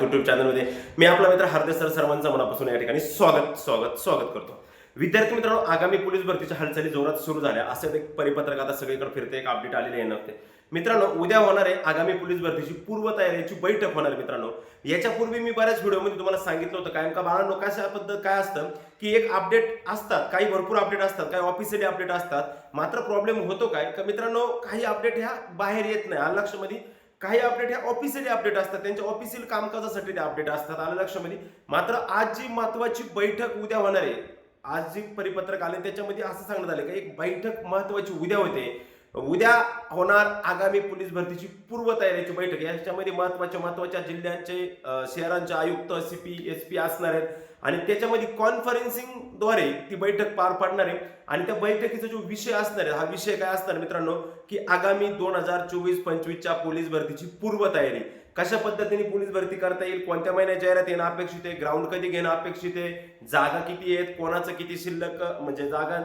YouTube चॅनलमध्ये मी आपला मित्र हार्दिक सर सर्वांचं मनापासून या ठिकाणी स्वागत स्वागत स्वागत करतो. विद्यार्थी मित्रांनो आगामी पोलीस भरतीच्या हालचाली जोरात सुरू झाल्या. असं एक परिपत्रक आता सगळीकडे फिरते एक अपडेट आलेले आहे नव्हते मित्रांनो उद्या होणार आहे आगामी पोलीस भरतीची पूर्वतयारीची बैठक होणार मित्रांनो. याच्यापूर्वी मी बऱ्याच व्हिडिओमध्ये तुम्हाला सांगितलं होतं कायम का बाळांनो कशा पद्धत काय असतं की एक अपडेट असतात काही भरपूर अपडेट असतात काही ऑफिशियली अपडेट असतात. मात्र प्रॉब्लेम होतो काय का मित्रांनो काही अपडेट ह्या बाहेर येत नाही. आलं काही अपडेट ह्या ऑफिशियली अपडेट असतात. त्यांच्या ऑफिशियल कामकाजासाठी ते अपडेट असतात. आलं लक्षामध्ये म्हणजे? मात्र आज जी महत्वाची बैठक उद्या होणार आहे आज जी परिपत्रक आले त्याच्यामध्ये असं सांगण्यात आलं की एक बैठक महत्वाची उद्या होते. उद्या होणार आगामी पोलीस भरतीची पूर्वतयारीची बैठक. याच्यामध्ये महत्त्वाच्या महत्त्वाच्या जिल्ह्यांचे शहरांचे आयुक्त सीपी एस पी असणार आहेत. आणि त्याच्यामध्ये कॉन्फरन्सिंगद्वारे ती बैठक पार पाडणार आहे. आणि त्या बैठकीचा जो विषय असणार आहे हा विषय काय असणार मित्रांनो? की आगामी दोन हजार चोवीस पंचवीसच्या पोलीस भरतीची पूर्वतयारी. कशा पद्धतीने पोलीस भरती करता येईल कोणत्या महिन्यात जाहिरात येणं अपेक्षित आहे ग्राउंड कधी घेणं अपेक्षित आहे जागा किती आहेत कोणाचं किती शिल्लक म्हणजे जागा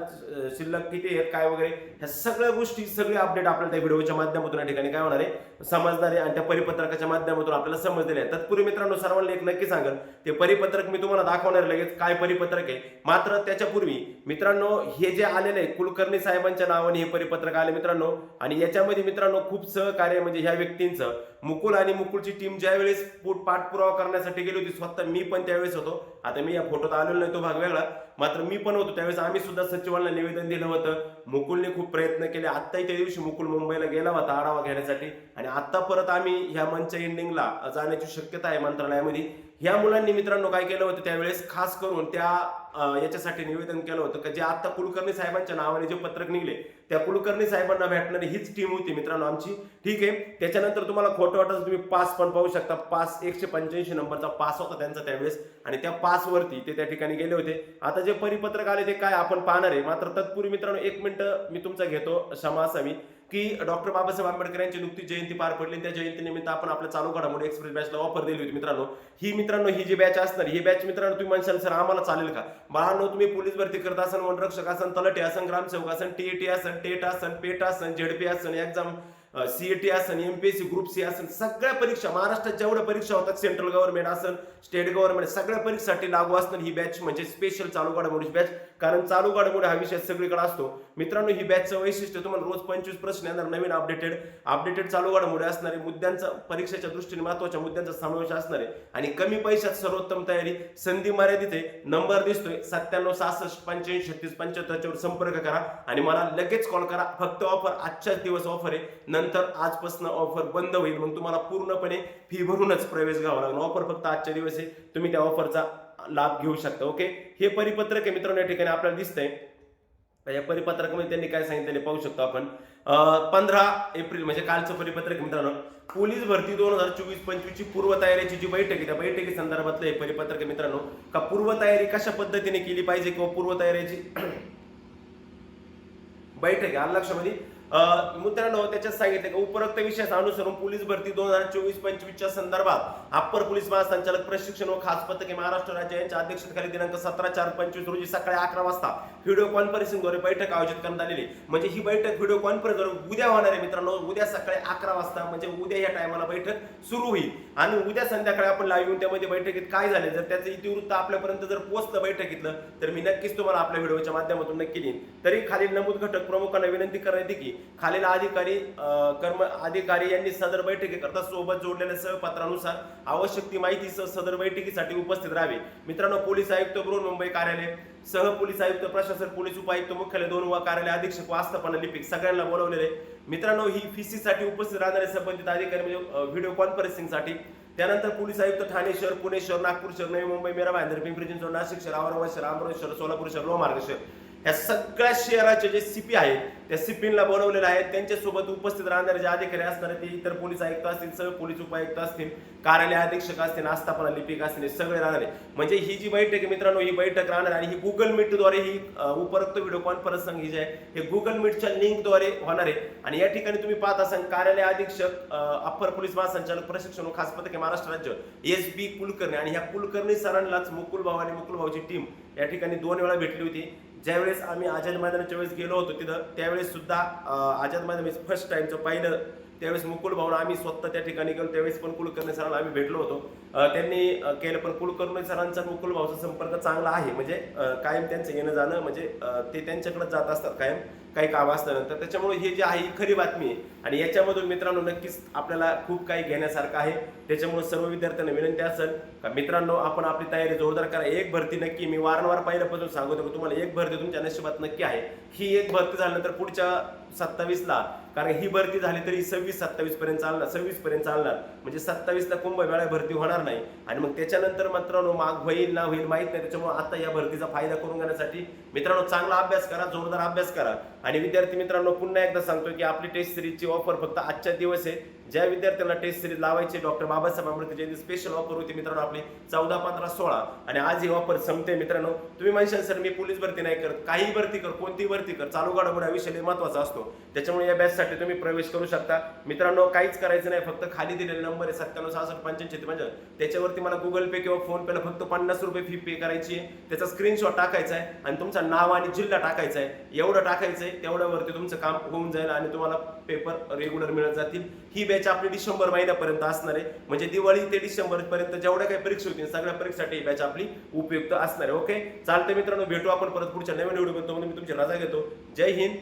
शिल्लक किती आहेत काय वगैरे ह्या सगळ्या गोष्टी सगळे अपडेट आपल्याला त्या व्हिडिओच्या माध्यमातून या ठिकाणी काय होणार आहे समजणार आहे आणि त्या परिपत्रकाच्या माध्यमातून आपल्याला समजलेले आहे तत्पूर्वी मित्रांनो सर्वांना एक नक्की सांगेल ते परिपत्रक मी तुम्हाला दाखवणार आहे लगेच काय परिपत्रक आहे. मात्र त्याच्यापूर्वी मित्रांनो हे जे आलेलं आहे कुलकर्णी साहेबांच्या नावाने हे परिपत्रक आले मित्रांनो. आणि याच्यामध्ये मित्रांनो खूप सहकार्य म्हणजे ह्या व्यक्तींचं. मुकुल आणि मुकुलची टीम ज्यावेळेस पाठपुरावा करण्यासाठी गेली होती स्वतः मी पण त्यावेळेस होतो. आता मी या फोटोत आलेलो नाही तो भाग वेगळा. मात्र मी पण होतो त्यावेळेस आम्ही सुद्धा सचिवांना निवेदन दिलं होतं. मुकुलने खूप प्रयत्न केले. आत्ताही त्या दिवशी मुकुल मुंबईला गेला होता आढावा घेण्यासाठी. आणि आत्ता परत आम्ही ह्या मंच एंडिंगला जाण्याची शक्यता आहे मंत्रालयामध्ये. ह्या मुलांनी मित्रांनो काय केलं होतं त्यावेळेस खास करून त्या याच्यासाठी निवेदन केलं होतं की जे आता कुलकर्णी साहेबांच्या नावाने जे पत्रक निघले त्या कुलकर्णी साहेबांना भेटणारी हीच टीम होती मित्रांनो आमची. ठीक आहे? त्याच्यानंतर तुम्हाला खोटं वाटत तुम्ही पास पण पाहू शकता. पास एकशे पंच्याऐंशी नंबरचा पास होता त्यांचा त्यावेळेस आणि त्या पासवरती ते त्या ठिकाणी गेले होते. आता जे परिपत्रक आले ते काय आपण पाहणार आहे. मात्र तत्पूर्वी मित्रांनो एक मिनिट मी तुमचा घेतो. क्षमा असावी. की डॉक्टर बाबासाहेब आंबेडकर यांची नुकती जयंती पार पडली त्या जयंतीनिमित्त आपण आपल्या चालू घडामोडी एक्सप्रेस बॅचला ऑफर दिली होती मित्रांनो. ही मित्रांनो ही जी बॅच असणार ही बॅच मित्रांनो तुम्ही म्हणशाल सर आम्हाला चालेल का? बाळांनो तुम्ही पोलीस भरती करत असाल वनरक्षक असन तलटे असन ग्रामसेवक असन टीएटी असन टेट असन पेट असन झेडपी असन एक्झाम सीईटी असन एमपीएससी ग्रुप सी असन सगळ्या परीक्षा महाराष्ट्रात जेवढ्या परीक्षा होतात सेंट्रल गव्हर्नमेंट असन स्टेट गव्हर्नमेंट सगळ्या परीक्षासाठी लागू असणार ही बॅच म्हणजे स्पेशल चालू घडामोडी बॅच कारण चालू घडामोडी हा विषय सगळीकडे असतो. मित्रांनो ही बॅचचं वैशिष्ट्य तुम्हाला रोज पंचवीस प्रश्न येणार नवीन अपडेटेड अपडेटेड चालू घडामोडी असणारे मुद्द्यांचा परीक्षेच्या दृष्टीने महत्त्वाच्या मुद्द्यांचा समावेश असणारे आणि कमी पैशात सर्वोत्तम तयारी संधी मर्यादित आहे. नंबर दिसतोय सत्त्याण्णव सहासष्ट पंच्याऐंशी छत्तीस पंच्याहत्तरच्यावर संपर्क करा आणि मला लगेच कॉल करा. फक्त ऑफर आजच्याच दिवस ऑफर आहे. नंतर आजपासून ऑफर बंद होईल मग तुम्हाला पूर्णपणे फी भरूनच प्रवेश घ्यावा लागणार. ऑफर फक्त आजच्या दिवस आहे. तुम्ही त्या ऑफरचा लाभ घेऊ शकता ओके हे परिपत्रक आहे मित्रांनो या ठिकाणी आपल्याला दिसतंय. या परिपत्रकामध्ये त्यांनी काय सांगितलेले पाहू शकतो आपण. पंधरा एप्रिल म्हणजे कालचं परिपत्रक मित्रांनो. पोलीस भरती दोन हजार चोवीस पंचवीस ची पूर्वतयारीची जी बैठक आहे त्या बैठकी संदर्भातलं हे परिपत्रक मित्रांनो. का पूर्वतयारी कशा पद्धतीने केली पाहिजे किंवा पूर्वतयारीची बैठक आहे? लक्षामध्ये? मित्रांनो त्याच्यात सांगितलं की उपरोक्त विषयास अनुसरून पोलीस भरती दोन हजार चोवीस पंचवीसच्या संदर्भात अप्पर पोलीस महासंचालक प्रशिक्षण व खास पथके महाराष्ट्र राज्य यांच्या अध्यक्षतेखाली दिनांक सतरा चार पंचवीस रोजी सकाळी अकरा वाजता व्हिडिओ कॉन्फरन्सिंगद्वारे बैठक आयोजित करण्यात आलेली म्हणजे ही बैठक व्हिडिओ कॉन्फरन्सद्वारे उद्या होणार आहे मित्रांनो. उद्या सकाळी अकरा वाजता म्हणजे उद्या या टायमाला बैठक सुरू होईल. आणि उद्या संध्याकाळी आपण लाईव्ह येऊन त्यामध्ये बैठकीत काय झाले जर त्याचं इतिवृत्त आपल्यापर्यंत जर पोहोचलं बैठकीतलं तर मी नक्कीच तुम्हाला आपल्या व्हिडिओच्या माध्यमातून नक्की देईन. तरी खालील नमूद घटक प्रमुखांना विनंती करण्यात की खालील अधिकारी कर्म अधिकारी यांनी सदर बैठकीकरता सोबत जोडलेल्या सहपत्रानुसार आवश्यक ती माहिती सदर बैठकीसाठी उपस्थित राहावे. मित्रांनो पोलीस आयुक्त बृहन्मुंबई कार्यालय सह पोलीस आयुक्त प्रशासन पोलीस उपायुक्त मुख्यालय दोन व कार्यालय अधीक्षक व आस्थापना लिपिक सगळ्यांना बोलवलेले मित्रांनो ही फीसी साठी उपस्थित राहणारे संबंधित अधिकारी म्हणजे व्हिडिओ कॉन्फरन्सिंगसाठी. त्यानंतर पोलीस आयुक्त ठाणे शहर पुणे शहर नागपूर शहर नवी मुंबई मेरा भांदर पिंपरी चिंचवड नाशिक शहर औरंगाबाद शहर अमरावती शहर सोलापूर शहर लोहमार्ग शहर. ह्या सगळ्या शहराचे जे सीपी आहेत त्या सीपींना बनवलेलं आहेत. त्यांच्यासोबत उपस्थित राहणारे जे अधिकारी असणार ते इतर पोलीस आयुक्त असतील सगळे पोलीस उपायुक्त असतील कार्यालय अधीक्षक असतील आस्थापना लिपिक असतील हे सगळे राहणार आहे म्हणजे ही जी बैठक आहे मित्रांनो ही बैठक राहणार आहे. आणि ही गुगल मीटद्वारे ही उपरोक्त व्हिडिओ कॉन्फरन्स ही जे आहे हे गुगल मीटच्या लिंकद्वारे होणार आहे. आणि या ठिकाणी तुम्ही पाहत असाल कार्यालय अधीक्षक अप्पर पोलीस महासंचालक प्रशिक्षण व खास पथके महाराष्ट्र राज्य एस बी कुलकर्णी. आणि ह्या कुलकर्णी सरांनाच मुकुल भाऊ आणि मुकुल भाऊची टीम या ठिकाणी दोन वेळा भेटली होती. ज्यावेळेस आम्ही आझाद मैदानाच्या वेळेस गेलो होतो तिथं त्यावेळेस सुद्धा आझाद मैदान फर्स्ट टाइमचं पहिलं. त्यावेळेस मुकुल भाऊन आम्ही स्वतः त्या ठिकाणी गेलो. त्यावेळेस पण कुलकर्णी सरांना आम्ही भेटलो होतो. त्यांनी केलं. पण कुलकर्णी सरांचा मुकुल भाऊचा संपर्क चांगला आहे. म्हणजे कायम त्यांचं येणं जाणं म्हणजे ते त्यांच्याकडे जात असतात कायम. काही काम असल्यानंतर. त्याच्यामुळे हे जे आहे ही खरी बातमी आहे. आणि याच्यामधून मित्रांनो नक्कीच आपल्याला खूप काही घेण्यासारखं आहे. त्याच्यामुळे सर्व विद्यार्थ्यांना विनंती असेल का मित्रांनो आपण आपली तयारी जोरदार करा. एक भरती नक्की मी वारंवार पहिल्यापासून सांगतो की तुम्हाला एक भरती तुमच्या नशिबात नक्की आहे. ही एक भरती झाल्यानंतर पुढच्या सत्तावीसला कारण ही भरती झाली तरी सव्वीस सत्तावीस पर्यंत चालणार सव्वीस पर्यंत चालणार. म्हणजे सत्तावीसला कुंभमेळा भरती होणार नाही. आणि मग त्याच्यानंतर मित्रांनो माग होईल ना होईल माहीत नाही. त्याच्यामुळे आता या भरतीचा फायदा करून घेण्यासाठी मित्रांनो चांगला अभ्यास करा जोरदार अभ्यास करा. आणि विद्यार्थी मित्रांनो पुन्हा एकदा सांगतो की आपली टेस्ट सिरीजची ऑफर फक्त आजच्या दिवस आहे. ज्या विद्यार्थ्यांना टेस्ट सिरीज लावायची doctor Babasaheb Ambedkar Jayanti special offer होती मित्रांनो आपली चौदा पंधरा सोळा. आणि आज ही ऑफर संपते मित्रांनो. तुम्ही म्हणशाल सर मी पोलीस भरती नाही करत. काही भरती कर कोणती भरती कर. चालू घडामोडी हा विषय महत्त्वाचा असतो. त्याच्यामुळे या बॅचसाठी तुम्ही प्रवेश करू शकता. मित्रांनो काहीच करायचं नाही. फक्त खाली दिलेला नंबर आहे सत्त्याण्णव सहासष्ट पंच्याऐंशी म्हणजे त्याच्यावरती मला गुगल पे किंवा फोन पेला फक्त पन्नास रुपये फी पे करायची आहे. त्याचा स्क्रीनशॉट टाकायचा आहे आणि तुमचं नाव आणि जिल्हा टाकायचा आहे. एवढं टाकायचं आहे तेवढ्यावरती तुमचं काम होऊन जाईल आणि तुम्हाला पेपर रेग्युलर मिळत जातील. ही बॅच आपली डिसेंबर महिन्यापर्यंत असणार आहे. म्हणजे दिवाळी ते डिसेंबर पर्यंत जेवढ्या काही परीक्षा होतील सगळ्या परीक्षेसाठी ही बॅच आपली उपयुक्त असणार आहे. ओके चालतं मित्रांनो भेटू आपण परत पुढच्या नवीन व्हिडिओ मी तुमची रजा घेतो. जय हिंद.